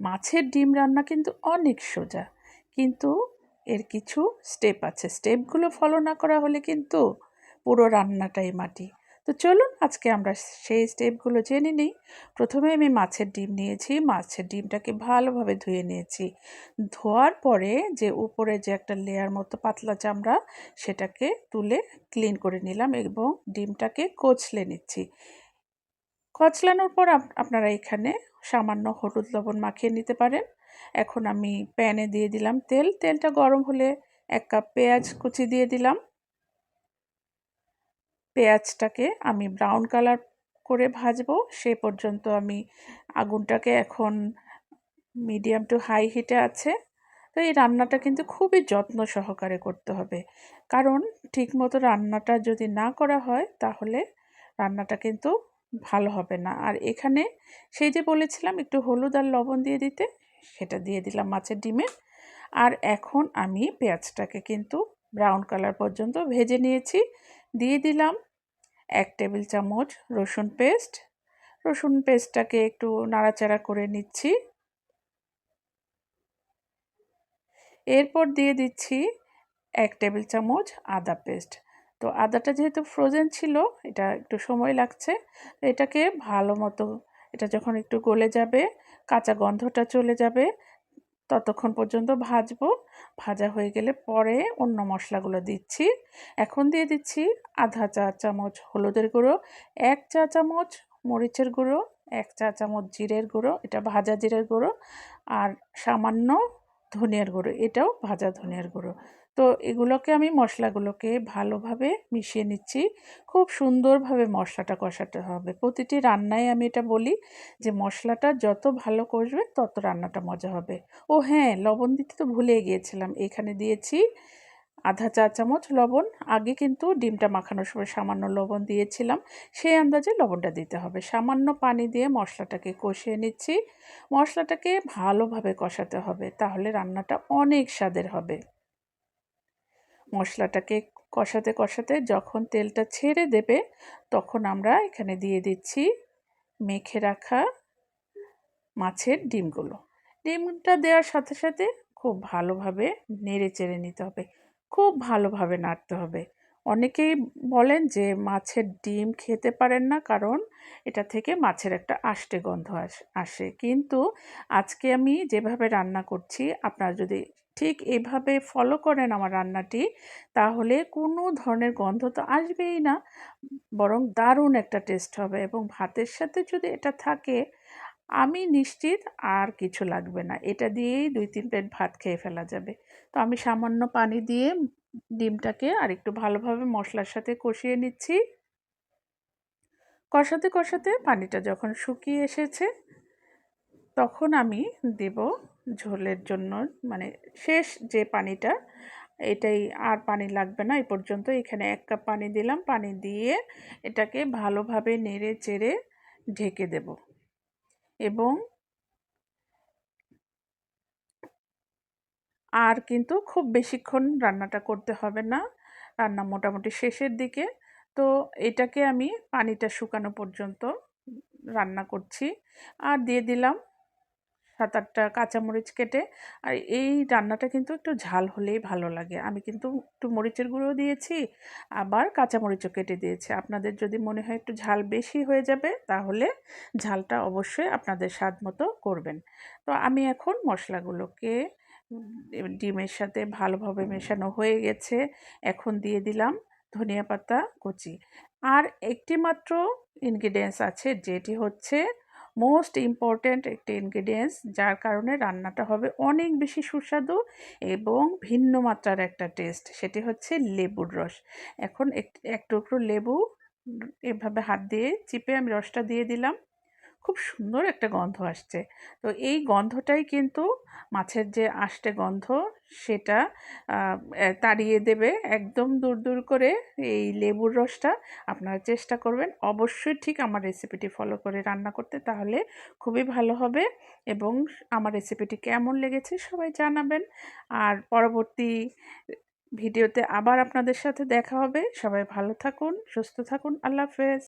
মাছের ডিম রান্না কিন্তু অনেক সোজা। কিন্তু এর কিছু স্টেপ আছে। স্টেপগুলো ফলো না করা হলে কিন্তু পুরো রান্নাটাই মাটি। তো চলুন আজকে আমরা সেই স্টেপগুলো জেনে নিই। প্রথমে আমি মাছের ডিম নিয়েছি। মাছের ডিমটাকে ভালোভাবে ধুয়ে নিয়েছি। ধোয়ার পরে যে উপরে যে একটা লেয়ার মতো পাতলা চামড়া, সেটাকে তুলে ক্লিন করে নিলাম এবং ডিমটাকে কচলে নিচ্ছি। কচলানোর পর আপনারা এখানে সামান্য হলুদ লবণ মাখিয়ে নিতে পারেন। এখন আমি প্যানে দিয়ে দিলাম তেল। তেলটা গরম হলে এক কাপ পেঁয়াজ কুচি দিয়ে দিলাম। পেঁয়াজটাকে আমি ব্রাউন কালার করে ভাজবো। সে পর্যন্ত আমি আগুনটাকে এখন মিডিয়াম টু হাই হিটে আছে। তো এই রান্নাটা কিন্তু খুবই যত্ন সহকারে করতে হবে। কারণ ঠিকমতো রান্নাটা যদি না করা হয়, তাহলে রান্নাটা কিন্তু ভালো হবে না। আর এখানে সেই যে বলেছিলাম একটু হলুদ আর লবণ দিয়ে দিতে, সেটা দিয়ে দিলাম মাছের ডিমে। আর এখন আমি পেঁয়াজটাকে কিন্তু ব্রাউন কালার পর্যন্ত ভেজে নিয়েছি। দিয়ে দিলাম এক টেবিল চামচ রসুন পেস্ট রসুন পেস্টটাকে একটু নাড়াচাড়া করে নিচ্ছি। এরপর দিয়ে দিচ্ছি এক টেবিল চামচ আদা পেস্ট তো আদাটা যেহেতু ফ্রোজেন ছিল, এটা একটু সময় লাগছে এটাকে ভালো মতো, এটা যখন একটু গলে যাবে, কাঁচা গন্ধটা চলে যাবে, ততক্ষণ পর্যন্ত ভাজবো। ভাজা হয়ে গেলে পরে অন্য মশলাগুলো দিচ্ছি। এখন দিয়ে দিচ্ছি আধা চা চামচ হলুদের গুঁড়ো, এক চা চামচ মরিচের গুঁড়ো, এক চা চামচ জিরের গুঁড়ো, এটা ভাজা জিরের গুঁড়ো, আর সামান্য ধনিয়ার গুঁড়ো, এটাও ভাজা ধনিয়ার গুঁড়ো। তো এগুলোকে আমি মশলাগুলোকে ভালোভাবে মিশিয়ে নিচ্ছি। খুব সুন্দরভাবে মশলাটা কষাতে হবে। প্রতিটি রান্নায় আমি এটা বলি যে মশলাটা যত ভালো কষবে তত রান্নাটা মজা হবে। ও হ্যাঁ লবণ দিতে তো ভুলে গিয়েছিলাম। এখানে দিয়েছি আধা চা চামচ লবণ। আগে কিন্তু ডিমটা মাখানোর সময় সামান্য লবণ দিয়েছিলাম। সেই আন্দাজে লবণটা দিতে হবে। সামান্য পানি দিয়ে মশলাটাকে কষিয়ে নিচ্ছি। মশলাটাকে ভালোভাবে কষাতে হবে। তাহলে রান্নাটা অনেক স্বাদের হবে। মশলাটাকে কষাতে কষাতে যখন তেলটা ছেড়ে দেবে, তখন আমরা এখানে দিয়ে দিচ্ছি মেখে রাখা মাছের ডিমগুলো। ডিমটা দেওয়ার সাথে সাথে খুব ভালোভাবে নেড়ে চেড়ে নিতে হবে। খুব ভালোভাবে নাড়তে হবে। অনেকেই বলেন যে মাছের ডিম খেতে পারেন না কারণ এটা থেকে মাছের একটা আষ্টে গন্ধ আসে। কিন্তু আজকে আমি যেভাবে রান্না করছি, আপনারা যদি ঠিক এভাবে ফলো করেন আমার রান্নাটি, তাহলে কোনো ধরনের গন্ধ তো আসবেই না। বরং দারুণ একটা টেস্ট হবে এবং ভাতের সাথে যদি এটা থাকে, আমি নিশ্চিত আর কিছু লাগবে না। এটা দিয়েই দুই তিন প্লেট ভাত খেয়ে ফেলা যাবে। তো আমি সামান্য পানি দিয়ে ডিমটাকে আর একটু ভালোভাবে মশলার সাথে কষিয়ে নিচ্ছি। কষাতে কষাতে পানিটা যখন শুকিয়ে এসেছে, তখন আমি দেব ঝোলের জন্য। মানে শেষ যে পানিটা, এটাই আর পানি লাগবে না, এই পর্যন্ত। এখানে এক কাপ পানি দিলাম, পানি দিয়ে এটাকে ভালোভাবে নেড়ে চেড়ে ঢেকে দেব। এবং আর কিন্তু খুব বেশিক্ষণ রান্নাটা করতে হবে না। রান্না মোটামুটি শেষের দিকে। তো এটাকে আমি পানিটা শুকানো পর্যন্ত রান্না করছি। আর দিয়ে দিলাম সাত আটটা কাঁচামরিচ কেটে, আর এই রান্নাটা কিন্তু একটু ঝাল হলেই ভালো লাগে। আমি কিন্তু একটু মরিচের গুঁড়ো দিয়েছি, আবার কাঁচামরিচও কেটে দিয়েছি। আপনাদের যদি মনে হয় একটু ঝাল বেশি হয়ে যাবে, তাহলে ঝালটা অবশ্যই আপনাদের স্বাদ মতো করবেন। তো আমি এখন মশলাগুলোকে ডিমের সাথে ভালোভাবে মেশানো হয়ে গেছে। এখন দিয়ে দিলাম ধনিয়া পাতা, কুচি। আর একটি মাত্র ইনগ্রিডিয়েন্টস আছে, যেটি হচ্ছে মোস্ট ইম্পর্ট্যান্ট একটি ইনগ্রিডিয়েন্টস যার কারণে রান্নাটা হবে অনেক বেশি সুস্বাদু এবং ভিন্ন মাত্রার একটা টেস্ট সেটি হচ্ছে লেবুর রস। এখন এক টুকরো লেবু এভাবে হাত দিয়ে চিপে আমি রসটা দিয়ে দিলাম। খুব সুন্দর একটা গন্ধ আসছে। তো এই গন্ধটাই কিন্তু মাছের যে আষ্টে গন্ধ, সেটা তাড়িয়ে দেবে, একদম দূর দূর করে এই লেবুর রসটা আপনারা চেষ্টা করবেন। অবশ্যই ঠিক আমার রেসিপিটি ফলো করে রান্না করতে, তাহলে খুবই ভালো হবে এবং আমার রেসিপিটি কেমন লেগেছে সবাই জানাবেন। আর পরবর্তী ভিডিওতে আবার আপনাদের সাথে দেখা হবে। সবাই ভালো থাকুন, সুস্থ থাকুন, আল্লাহ হাফেজ।